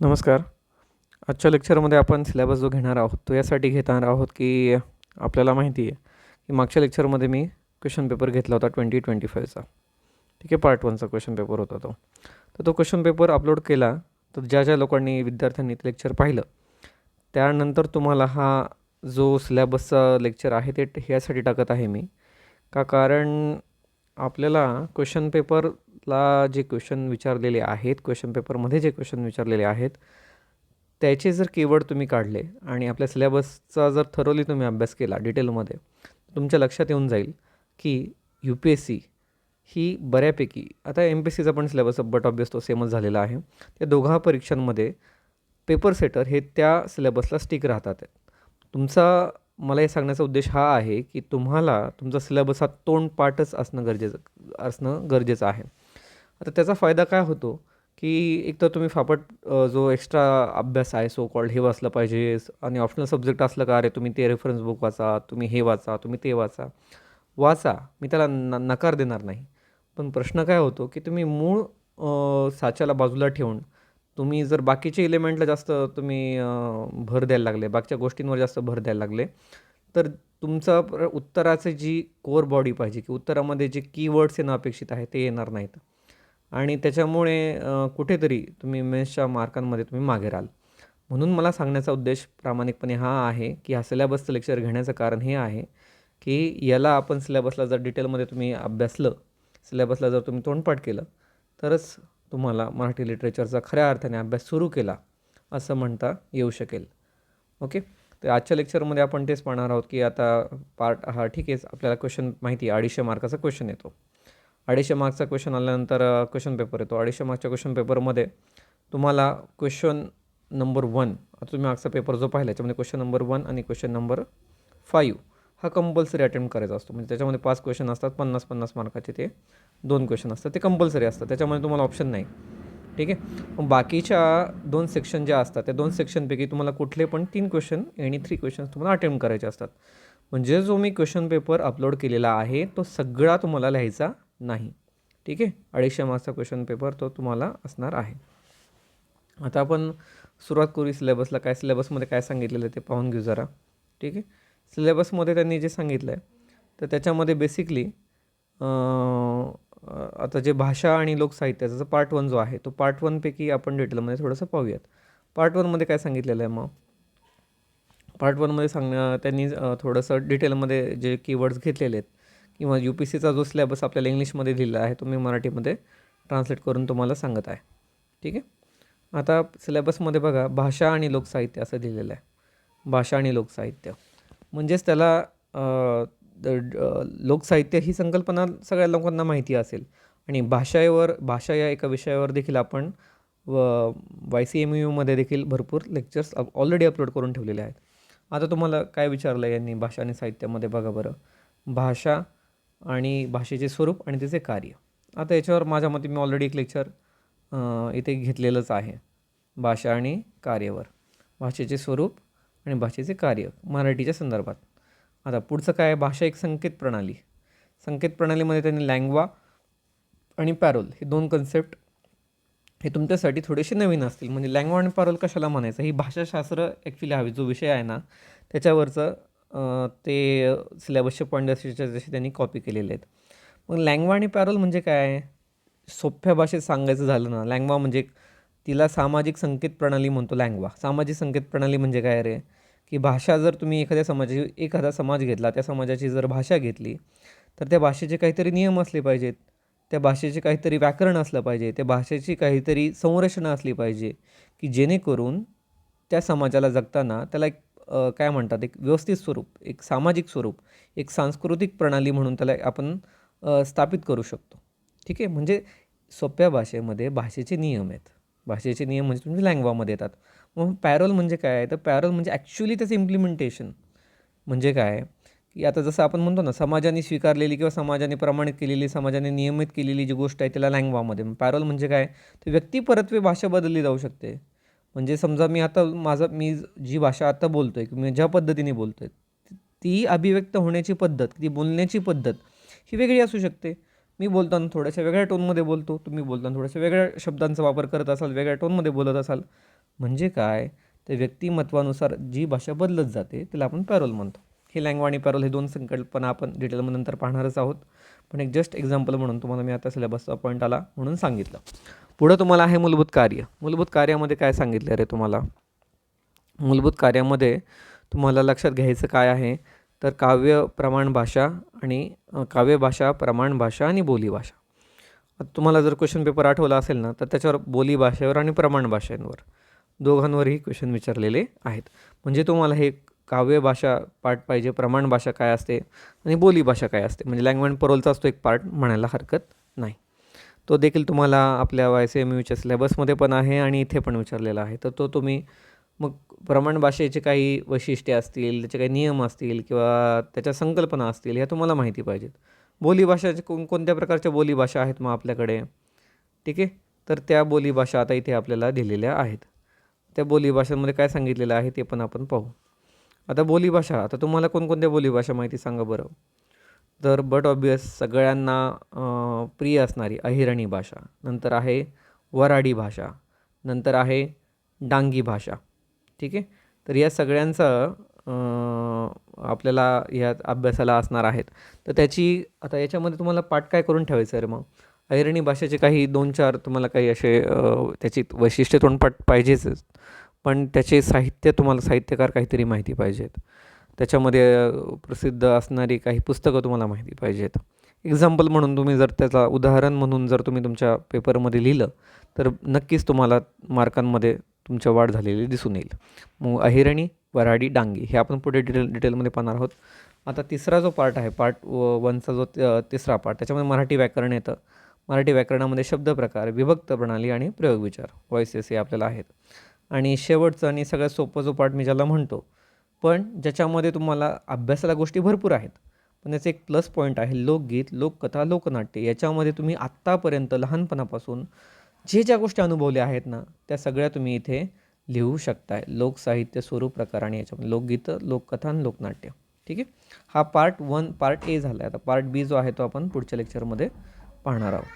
नमस्कार. आजच्या लेक्चरमध्ये आपण सिलेबस जो घेणार आहोत तो यासाठी घेणार आहोत की आपल्याला माहिती आहे की मागच्या लेक्चरमध्ये मी क्वेश्चन पेपर घेतला होता ट्वेंटी ट्वेंटी फाईव्हचा ठीक आहे पार्ट वनचा क्वेश्चन पेपर होता तो. तर तो क्वेश्चन पेपर अपलोड केला तर ज्या ज्या लोकांनी विद्यार्थ्यांनी ते लेक्चर पाहिलं त्यानंतर तुम्हाला हा जो सिलेबसचा लेक्चर आहे ते ह्यासाठी टाकत आहे मी. का कारण आपल्याला क्वेश्चन पेपर ला जे क्वेश्चन विचारलेले आहेत क्वेश्चन पेपरमध्ये जे क्वेश्चन विचारलेले आहेत त्याचे जर कीवर्ड तुम्ही काढले आणि आपल्या सिलेबसचा जर थरोली तुम्ही अभ्यास केला डिटेलमध्ये तुमच्या लक्षात येऊन जाईल की यू पी एस सी ही बऱ्यापैकी आता एम पी एस सीचा पण सिलेबस बट ऑब्वियस तो सेमच झालेला आहे. त्या दोघा परीक्षांमध्ये पेपर सेटर हे त्या सिलेबसला स्टिक राहतात. तुमचा मला हे सांगण्याचा उद्देश हा आहे की तुम्हाला तुमचा सिलेबस हा तोंडपाठच असणं गरजेचं असणं गरजेचं आहे. आता त्याचा फायदा काय होतो? की एक तर तुम्ही फापट जो एक्स्ट्रा अभ्यास आहे सो कॉल्ड हे वाचलं पाहिजे आणि ऑप्शनल सब्जेक्ट असलं का अरे तुम्ही ते रेफरन्स बुक वाचा तुम्ही हे वाचा तुम्ही ते वाचा. वाचा मी त्याला न नकार देणार नाही. पण प्रश्न काय होतो की तुम्ही मूळ साच्याला बाजूला ठेवून तुम्ही जर बाकीचे इलेमेंटला जास्त तुम्ही भर द्यायला लागले बाकीच्या गोष्टींवर जास्त भर द्यायला लागले तर तुमचं उत्तराचे जी कोर बॉडी पाहिजे की उत्तरामध्ये जे कीवर्ड्स येणं अपेक्षित आहे ते येणार नाहीत. आणि त्याच्यामुळे कुठेतरी तुम्ही मेन्सच्या मार्कांमध्ये तुम्ही मागे राहाल. म्हणून मला सांगण्याचा उद्देश प्रामाणिकपणे हा आहे की हा सिलेबसचं लेक्चर घेण्याचं कारण हे आहे की याला आपण सिलेबसला जर डिटेलमध्ये तुम्ही अभ्यासलं सिलेबसला जर तुम्ही तोंडपाठ केलं तरच तुम्हाला मराठी लिटरेचरचा खऱ्या अर्थाने अभ्यास सुरू केला असं म्हणता येऊ शकेल. ओके? तर आजच्या लेक्चरमध्ये आपण तेच पाहणार आहोत की आता पार्ट हा ठीक आहे आपल्याला क्वेश्चन माहिती आहे अडीचशे मार्काचा क्वेश्चन येतो. अडीचशे मार्क्सचा क्वेश्चन आल्यानंतर क्वेश्चन पेपर येतो. अडीचशे मार्क्सच्या क्वेश्चन पेपरमध्ये तुम्हाला क्वेश्चन नंबर वन आता तुम्ही मागचा पेपर जो पाहिला याच्यामध्ये क्वेश्चन नंबर वन आणि क्वेश्चन नंबर फाईव्ह हा कंपल्सरी अटेम्प्ट करायचा असतो. म्हणजे त्याच्यामध्ये पाच क्वेश्चन असतात पन्नास पन्नास मार्काचे ते दोन क्वेश्चन असतात. ते कंपल्सरी असतात. त्याच्यामध्ये तुम्हाला ऑप्शन नाही. ठीक आहे? मग बाकीच्या दोन सेक्शन ज्या असतात त्या दोन सेक्शनपैकी तुम्हाला कुठले पण तीन क्वेश्चन आणि थ्री क्वेश्चन तुम्हाला अटेम्प्ट करायचे असतात. म्हणजे जो मी क्वेश्चन पेपर अपलोड केलेला आहे तो सगळा तुम्हाला लिहायचा नाही. ठीक आहे? अडीचशे मार्क्सचा क्वेश्चन पेपर तो तुम्हाला असणार आहे. आता आपण सुरुवात करू सिलेबसला काय सिलेबसमध्ये काय सांगितलेलं आहे ते पाहून घेऊ जरा. ठीक आहे? सिलेबसमध्ये त्यांनी जे सांगितलं आहे तर त्याच्यामध्ये बेसिकली आता जे भाषा आणि लोकसाहित्याचा जो पार्ट वन जो आहे तो पार्ट वनपैकी आपण डिटेलमध्ये थोडंसं पाहूयात. पार्ट वनमध्ये काय सांगितलेलं आहे मग? पार्ट वनमध्ये सांगण्या त्यांनी थोडंसं डिटेलमध्ये जे कीवर्ड्स घेतलेले आहेत किंवा यू पी सीचा जो सिलेबस आपल्याला इंग्लिशमध्ये दिलेला आहे तो मी मराठीमध्ये ट्रान्सलेट करून तुम्हाला सांगत आहे. ठीक आहे? आता सिलेबसमध्ये बघा भाषा आणि लोकसाहित्य असं दिलेलं आहे. भाषा आणि लोकसाहित्य. म्हणजेच त्याला द- लोकसाहित्य ही संकल्पना सगळ्या लोकांना माहिती असेल. आणि भाषेवर भाषा या एका विषयावर देखील आपण व वाय सी एम यूमध्ये देखील भरपूर लेक्चर्स ऑलरेडी अपलोड करून ठेवलेले आहेत. आता तुम्हाला काय विचारलं यांनी भाषा आणि साहित्यामध्ये? बघा बरं. भाषा आणि भाषेचे स्वरूप आणि त्याचे कार्य. आता याच्यावर माझ्या मते मी ऑलरेडी एक लेक्चर इथे घेतलेलंच आहे. भाषा आणि कार्यवर. भाषेचे स्वरूप आणि भाषेचे कार्य मराठीच्या संदर्भात. आता पुढचं काय आहे? भाषा एक संकेत प्रणाली. संकेत प्रणालीमध्ये त्यांनी लँग्वा आणि पॅरोल हे दोन कन्सेप्ट हे तुमच्यासाठी थोडेसे नवीन असतील. म्हणजे लँग्वा आणि पॅरोल कशाला म्हणायचं? ही भाषाशास्त्र ॲक्च्युली हवी जो विषय आहे ना त्याच्यावरचं ते सिलेबसचे पॉईंट जसे जसे त्यांनी कॉपी केलेले आहेत. मग लँग्वा आणि पॅरोल म्हणजे काय? सोप्या भाषेत सांगायचं झालं ना लँग्वा म्हणजे तिला सामाजिक संकेत प्रणाली म्हणतो लँग्वा सामाजिक संकेत प्रणाली म्हणजे काय रे? की भाषा जर तुम्ही एखाद्या समाजाची एखादा समाज घेतला त्या समाजाची जर भाषा घेतली तर त्या भाषेचे काहीतरी नियम असले पाहिजेत. त्या भाषेचे काहीतरी व्याकरण असलं पाहिजे. त्या भाषेची काहीतरी संरचना असली पाहिजे की जेणेकरून त्या समाजाला जगताना त्याला एक काय म्हणतात एक व्यवस्थित स्वरूप एक सामाजिक स्वरूप एक सांस्कृतिक प्रणाली म्हणून त्याला आपण स्थापित करू शकतो. ठीक आहे? म्हणजे सोप्या भाषेमध्ये भाषेचे नियम आहेत. भाषेचे नियम म्हणजे तुमच्या लँग्वामध्ये येतात. मग पॅरोल म्हणजे काय आहे? तर पॅरोल म्हणजे ॲक्च्युली त्याचं इम्प्लिमेंटेशन म्हणजे काय? की आता जसं आपण म्हणतो ना समाजाने स्वीकारलेली किंवा समाजाने प्रमाणित केलेली समाजाने नियमित केलेली जी गोष्ट आहे त्याला लँग्वामध्ये पॅरोल म्हणजे काय? तर व्यक्तिपरत्वे भाषा बदलली जाऊ शकते. म्हणजे समजा मी आता माझा मी जी भाषा आता बोलतो आहे मी ज्या पद्धतीने बोलतो आहे ती अभिव्यक्त होण्याची पद्धत ती बोलण्याची पद्धत ही वेगळी असू शकते. मी बोलताना थोड्याशा वेगळ्या टोनमध्ये बोलतो तुम्ही बोलताना थोड्याशा वेगळ्या शब्दांचा वापर करत असाल वेगळ्या टोनमध्ये बोलत असाल. म्हणजे काय? तर व्यक्तिमत्वानुसार जी भाषा बदलत जाते त्याला आपण पॅरोल म्हणतो. हे लँग्वा आणि पॅरोल हे दोन संकल्पना आपण डिटेलमध्ये नंतर पाहणारच आहोत. पण एक जस्ट एक्झाम्पल म्हणून तुम्हाला मी आता सिलेबसचा पॉईंट आला म्हणून सांगितलं. पुढं तुम्हाला आहे मूलभूत कार्य. मूलभूत कार्यामध्ये काय सांगितलं रे तुम्हाला? मूलभूत कार्यामध्ये तुम्हाला लक्षात घ्यायचं काय आहे? तर काव्य प्रमाण भाषा आणि काव्यभाषा काव्य भाषा प्रमाण भाषा आणि बोलीभाषा तुम्हाला जर क्वेश्चन पेपर आठवला असेल ना तर त्याच्यावर बोली भाषेवर आणि प्रमाण भाषांवर दोघांवरही क्वेश्चन विचारलेले आहेत. म्हणजे तुम्हाला हे काव्य भाषा पार्ट पाहिजे प्रमाण भाषा काय असते आणि बोली भाषा काय असते? म्हणजे लँग्वेज परोलचा असतो एक पार्ट म्हणायला हरकत नाही. तो देखील तुम्हाला आपल्या वाय सी एम यूच्या सिलेबसमध्ये पण आहे आणि इथे पण विचारलेला आहे. तर तो तुम्ही मग प्रमाण भाषेचे काही वैशिष्ट्ये असतील त्याचे काही नियम असतील किंवा त्याच्या संकल्पना असतील ह्या तुम्हाला माहिती पाहिजेत. बोलीभाषाचे कोण कोणत्या प्रकारच्या बोलीभाषा आहेत मग आपल्याकडे? ठीक आहे? तर त्या बोलीभाषा आता इथे आपल्याला दिलेल्या आहेत. त्या बोलीभाषांमध्ये काय सांगितलेलं आहे ते पण आपण पाहू. आता बोलीभाषा आता तुम्हाला कोणकोणत्या बोलीभाषा माहिती सांगा बरं? तर बट ऑबियस सगळ्यांना प्रिय असणारी अहिरणी भाषा. नंतर आहे वराडी भाषा. नंतर आहे डांगी भाषा. ठीक आहे? तर या सगळ्यांचं आपल्याला या अभ्यासाला असणार आहेत. तर त्याची आता याच्यामध्ये तुम्हाला पाठ काय करून ठेवायचं आहे रे मग? अहिरणी भाषेचे काही दोन चार तुम्हाला काही असे त्याची वैशिष्ट्य तोंडपाठ पाहिजेच पण त्याचे साहित्य तुम्हाला साहित्यकार काहीतरी माहिती पाहिजेत. त्याच्यामध्ये प्रसिद्ध असणारी काही पुस्तकं तुम्हाला माहिती पाहिजेत. एक्झाम्पल म्हणून तुम्ही जर त्याचा उदाहरण म्हणून जर तुम्ही तुमच्या पेपरमध्ये लिहिलं तर नक्कीच तुम्हाला मार्कांमध्ये तुमच्या वाढ झालेली दिसून येईल. मग अहिरणी वराडी डांगी हे आपण पुढे डिटेल डिटेलमध्ये पाहणार आहोत. आता तिसरा जो पार्ट आहे पार्ट वनचा जो त- तिसरा पार्ट त्याच्यामध्ये मराठी व्याकरण येतं. मराठी व्याकरणामध्ये शब्दप्रकार विभक्त प्रणाली आणि प्रयोग विचार वॉइसेस हे आपल्याला आहेत. आणि शेवटचं आणि सगळ्यात सोपं जो पार्ट मी ज्याला म्हणतो पण ज्याच्यामध्ये तुम्हाला अभ्यासाला गोष्टी भरपूर आहेत. पण याचं एक प्लस पॉईंट आहे लोकगीत लोककथा लोकनाट्य याच्यामध्ये तुम्ही आत्तापर्यंत लहानपणापासून जे ज्या गोष्टी अनुभवल्या आहेत ना त्या सगळ्या तुम्ही इथे लिहू शकताय. लोकसाहित्य स्वरूप प्रकार आणि याच्यामध्ये लोकगीतं लोककथा आणि लोकनाट्य. ठीक आहे? हा पार्ट वन पार्ट ए झाला आहे आता पार्ट बी जो आहे तो आपण पुढच्या लेक्चरमध्ये पाहणार आहोत.